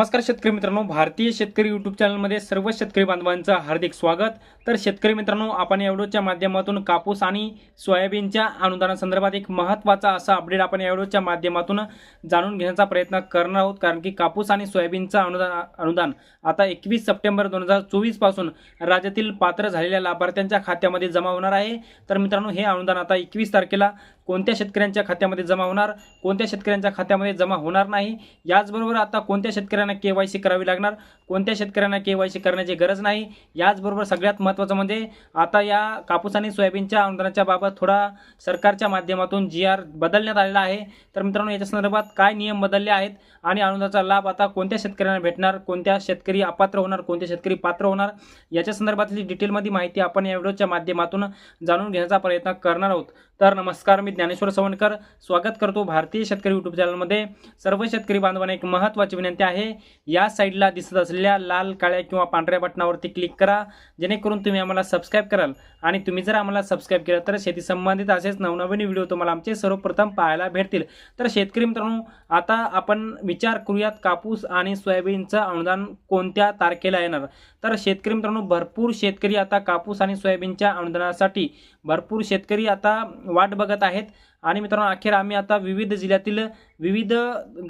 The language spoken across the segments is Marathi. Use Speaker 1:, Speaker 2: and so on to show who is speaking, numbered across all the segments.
Speaker 1: नमस्कार शेतकरी मित्रांनो भारतीय शेतकरी युट्यूब चॅनलमध्ये सर्व शेतकरी बांधवांचं हार्दिक स्वागत. तर शेतकरी मित्रांनो आपण या व्हिडिओच्या माध्यमातून कापूस आणि सोयाबीनच्या अनुदानासंदर्भात एक महत्त्वाचा असा अपडेट आपण या व्हिडिओच्या माध्यमातून जाणून घेण्याचा प्रयत्न करणार आहोत. कारण की कापूस आणि सोयाबीनचं अनुदान अनुदान आता एकवीस सप्टेंबर दोन हजार चोवीसपासून राज्यातील पात्र झालेल्या लाभार्थ्यांच्या खात्यामध्ये जमा होणार आहे. तर मित्रांनो हे अनुदान आता एकवीस तारखेला कोणत्या शेतकऱ्यांच्या खात्यामध्ये जमा होणार कोणत्या शेतकऱ्यांच्या खात्यामध्ये जमा होणार नाही याचबरोबर आता कोणत्या शेतकऱ्यांना के वाय सी करावी लागणार कोणत्या शेतकऱ्यांना के वाय सी करण्याची गरज नाही याचबरोबर सगळ्यात महत्त्वाचं म्हणजे आता या कापूस आणि सोयाबीनच्या अनुदानाच्या बाबत थोडा सरकारच्या माध्यमातून जी आर बदलण्यात आलेला आहे. तर मित्रांनो याच्या संदर्भात काय नियम बदलले आहेत आणि अनुदानाचा लाभ आता कोणत्या शेतकऱ्यांना भेटणार कोणत्या शेतकरी अपात्र होणार कोणते शेतकरी पात्र होणार याच्या संदर्भातली डिटेलमध्ये माहिती आपण या व्हिडिओच्या माध्यमातून जाणून घेण्याचा प्रयत्न करणार आहोत. तर नमस्कार मी ज्ञानेश्वर सवणकर स्वागत करतो भारतीय शेतकरी यूट्यूब चॅनलमध्ये सर्व शेतकरी बांधवांना एक महत्त्वाची विनंती आहे. या साईडला दिसत असलेल्या लाल काळ्या किंवा पांढऱ्या बटनावरती क्लिक करा. जेणेकरून तुम्ही आम्हाला सबस्क्राईब कराल. आणि तुम्ही जर आम्हाला सबस्क्राईब केलं तर शेती संबंधित असेच नवनवीन व्हिडिओ तुम्हाला आमचे सर्वप्रथम पाहायला भेटतील. तर शेतकरी मित्रांनो आता आपण विचार करूयात कापूस आणि सोयाबीनचं अनुदान कोणत्या तारखेला येणार? तर शेतकरी मित्रांनो भरपूर शेतकरी आता कापूस आणि सोयाबीनच्या अनुदानासाठी भरपूर शेतकरी आता वाट बघत आहेत. आणि मित्रांनो अखेर आम्ही आता विविध जिल्ह्यातील विविध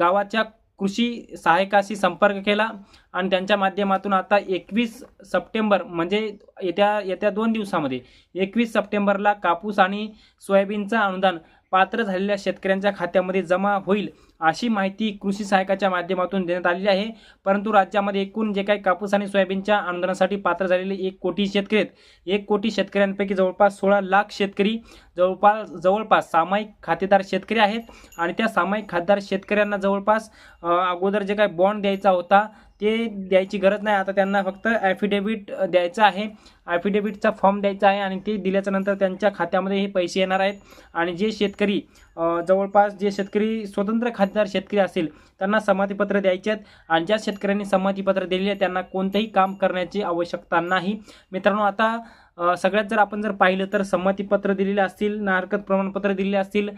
Speaker 1: गावाच्या कृषी सहायकाशी संपर्क केला. आणि त्यांच्या माध्यमातून आता एकवीस सप्टेंबर म्हणजे येत्या येत्या दोन दिवसामध्ये एकवीस सप्टेंबरला कापूस आणि सोयाबीनचं अनुदान पात्र झालेल्या शेतकऱ्यांच्या खात्यामध्ये जमा होईल अशी माहिती कृषी सहायकाच्या माध्यमातून देण्यात आलेली आहे. परंतु राज्यामध्ये एकूण जे काही कापूस आणि सोयाबीनच्या अनुदानासाठी पात्र झालेले एक कोटी शेतकरी आहेत. एक कोटी शेतकऱ्यांपैकी जवळपास सोळा लाख शेतकरी जवळपास जवळपास सामायिक खातेदार शेतकरी आहेत. आणि त्या सामायिक खातेदार शेतकऱ्यांना जवळपास अगोदर जे काही बॉन्ड द्यायचा होता ते द्यायची गरज नाही. आता त्यांना फक्त ॲफिडेविट द्यायचं आहे. ॲफिडेविटचा फॉर्म द्यायचा आहे आणि ते दिल्याच्यानंतर त्यांच्या खात्यामध्ये हे पैसे येणार आहेत. आणि जे शेतकरी जवळपास जे शेतकरी स्वतंत्र खातेदार शेतकरी असेल त्यांना संमतीपत्र द्यायचे आहेत. आणि ज्या शेतकऱ्यांनी संमतीपत्र दिलेले आहे त्यांना कोणतंही काम करण्याची आवश्यकता नाही. मित्रांनो आता सगळ्यात जर आपण जर पाहिलं तर संमतीपत्र दिलेले असतील ना हरकत प्रमाणपत्र दिलेले असतील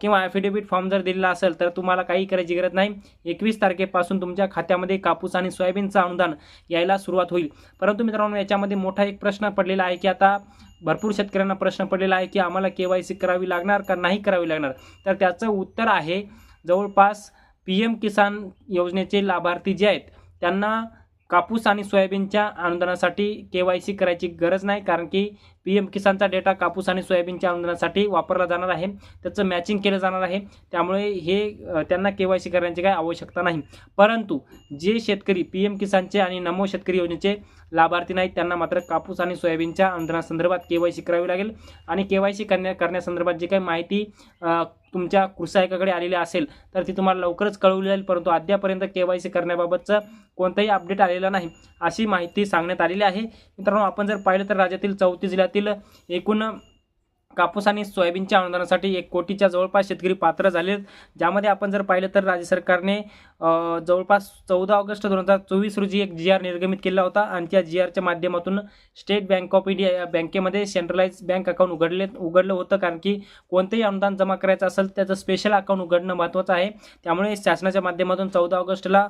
Speaker 1: किंवा ॲफिडेव्हिट फॉर्म जर दिलेला असेल तर तुम्हाला काही करायची गरज नाही. एकवीस तारखेपासून तुमच्या खात्यामध्ये कापूस आणि सोयाबीनचं अनुदान यायला सुरुवात होईल. परंतु मित्रांनो याच्यामध्ये मोठा एक प्रश्न पडलेला आहे की आता भरपूर शेतकऱ्यांना प्रश्न पडलेला आहे की आम्हाला के वाय सी करावी लागणार का नाही करावी लागणार? तर त्याचं उत्तर आहे जवळपास पी एम किसान योजनेचे लाभार्थी जे आहेत त्यांना कापूस आणि सोयाबीनच्या अनुदानासाठी के वाय सी करायची गरज नाही कारण की पी एम किसानचा डेटा कापूस आणि सोयाबीनच्या अनुदानासाठी वापरला जाणार आहे. त्याचं मॅचिंग केलं जाणार आहे. त्यामुळे हे त्यांना के वाय सी करण्याची काही आवश्यकता नाही. परंतु जे शेतकरी पी एम किसानचे आणि नमो शेतकरी योजनेचे लाभार्थी नाहीत त्यांना मात्र कापूस आणि सोयाबीनच्या अनुदानासंदर्भात के वाय सी करावी लागेल. आणि के वाय सी करण्या करण्यासंदर्भात जी काही माहिती तुमच्या कृषायकाकडे आलेले आलेली असेल तर ती तुम्हाला लवकरच कळवली जाईल. परंतु अद्यापर्यंत के वाय सी करण्याबाबतचं कोणतंही अपडेट आलेलं नाही अशी माहिती सांगण्यात आलेली आहे. मित्रांनो आपण जर पाहिलं तर राज्यातील चौथी जिल्ह्यातील एकूण कापूस आणि सोयाबीनच्या अनुदानासाठी एक कोटीच्या जवळपास शेतकरी पात्र झाले आहेत. ज्यामध्ये आपण जर पाहिलं तर राज्य सरकारने जवळपास चौदा ऑगस्ट दोन हजार चोवीस रोजी एक जी आर निर्गमित केला होता आणि त्या जी आरच्या माध्यमातून स्टेट बँक ऑफ इंडिया या बँकेमध्ये सेंट्रलाइज बँक अकाउंट उघडले उघडलं होतं. कारण की कोणतंही अनुदान जमा करायचं असेल त्याचं स्पेशल अकाउंट उघडणं महत्त्वाचं आहे. त्यामुळे शासनाच्या माध्यमातून चौदा ऑगस्टला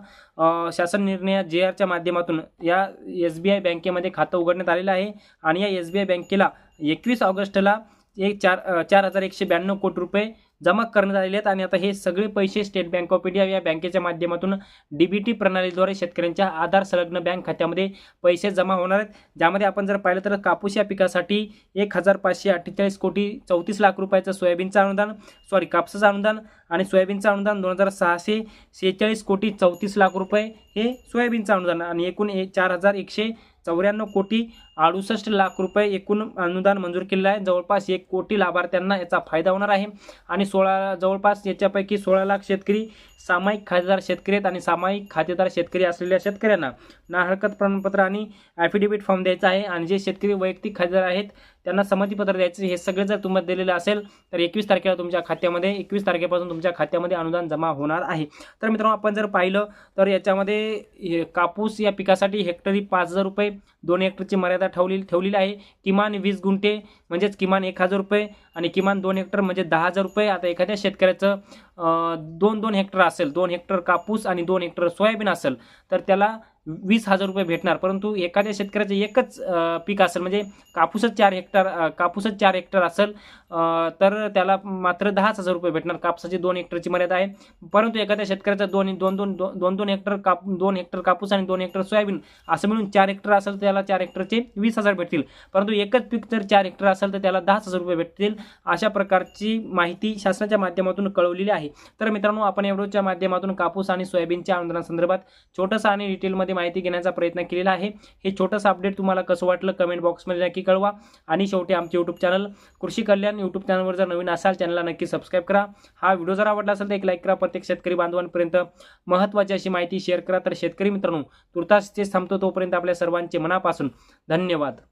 Speaker 1: शासन निर्णय जे आरच्या माध्यमातून या एस बी आय बँकेमध्ये खातं उघडण्यात आलेलं आहे. आणि या एस बी आय बँकेला एकवीस ऑगस्टला एक चार चार हजार एकशे ब्याण्णव कोटी रुपये जमा करण्यात आलेले आहेत. आणि आता हे सगळे पैसे स्टेट बँक ऑफ इंडिया या बँकेच्या माध्यमातून डी बी टी प्रणालीद्वारे शेतकऱ्यांच्या आधार संलग्न बँक खात्यामध्ये पैसे जमा होणार आहेत. ज्यामध्ये आपण जर पाहिलं तर कापूस या पिकासाठी एक हजार पाचशे अठ्ठेचाळीस कोटी चौतीस लाख रुपयाचं सोयाबीनचं अनुदान सॉरी कापसाचं अनुदान आणि सोयाबीनचं अनुदान दोन हजार सहाशे सेहेचाळीस कोटी चौतीस लाख रुपये हे सोयाबीनचं अनुदान आणि एकूण एक चार हजार एकशे चौऱ्याण्णव कोटी अडुसष्ट लाख रुपये एकूण अनुदान मंजूर केलेलं आहे. जवळपास एक कोटी लाभार्थ्यांना याचा फायदा होणार आहे. आणि सोळा जवळपास याच्यापैकी सोळा लाख शेतकरी सामायिक खातेदार शेतकरी आहेत आणि सामायिक खातेदार शेतकरी असलेल्या शेतकऱ्यांना ना हरकत प्रमाणपत्र आणि ॲफिडेव्हिट फॉर्म द्यायचा आहे. आणि जे शेतकरी वैयक्तिक खातेदार आहेत त्यांना संमतीपत्र द्यायचं हे सगळं जर तुम्हाला दिलेलं असेल तर एकवीस तारखेला तुमच्या खात्यामध्ये एकवीस तारखेपासून तुमच्या खात्यामध्ये अनुदान जमा होणार आहे. तर मित्रांनो आपण जर पाहिलं तर याच्यामध्ये हे कापूस या पिकासाठी हेक्टरी पाच हजार रुपये दोन हेक्टरची मर्यादा ठेवली ठेवलेली आहे. किमान वीस गुंठे म्हणजेच किमान एक हजार रुपये आणि किमान दोन हेक्टर म्हणजे दहा हजार रुपये. आता एखाद्या शेतकऱ्याचं दोन दोन हेक्टर असेल दोन हेक्टर कापूस आणि दोन हेक्टर सोयाबीन असेल तर त्याला वीस हजार रुपये भेटणार परंतु एखाद्या शेतकऱ्याचं एकच पीक असेल म्हणजे कापूसच चार हेक्टर कापूसच चार हेक्टर असेल तर त्याला मात्र दहाच हजार रुपये भेटणार कापसाची दोन हेक्टरची मर्यादा आहे. परंतु एखाद्या शेतकऱ्याचा दोन दोन दोन दोन दोन दोन हेक्टर काप दोन हेक्टर कापूस आणि दोन हेक्टर सोयाबीन असं मिळून चार हेक्टर असेल तर त्याला चार हेक्टरचे वीस हजार भेटतील. परंतु एकच पीक जर चार हेक्टर असेल तर त्याला दहाच हजार रुपये भेटतील अशा प्रकारची माहिती शासनाच्या माध्यमातून कळवलेली आहे. तर मित्रांनो आपण एवढोच्या माध्यमातून कापूस आणि सोयाबीनच्या आंदोलनासंदर्भात छोटंसं आणि डिटेलमध्ये माहिती घेण्याचा प्रयत्न केलेला आहे. हे छोटंसं अपडेट तुम्हाला कसं वाटलं कमेंट बॉक्समध्ये नक्की कळवा. आणि शेवटी आमचे यूट्यूब चॅनल कृषी कल्याण यूट्यूब चॅनलवर जर नवीन असाल चॅनलला नक्की सबस्क्राईब करा. हा व्हिडिओ जर आवडला असेल तर एक लाईक करा. प्रत्येक शेतकरी बांधवांपर्यंत महत्त्वाची अशी माहिती शेअर करा. तर शेतकरी मित्रांनो तुर्तास तेच थांबतो तोपर्यंत आपल्या सर्वांचे मनापासून धन्यवाद.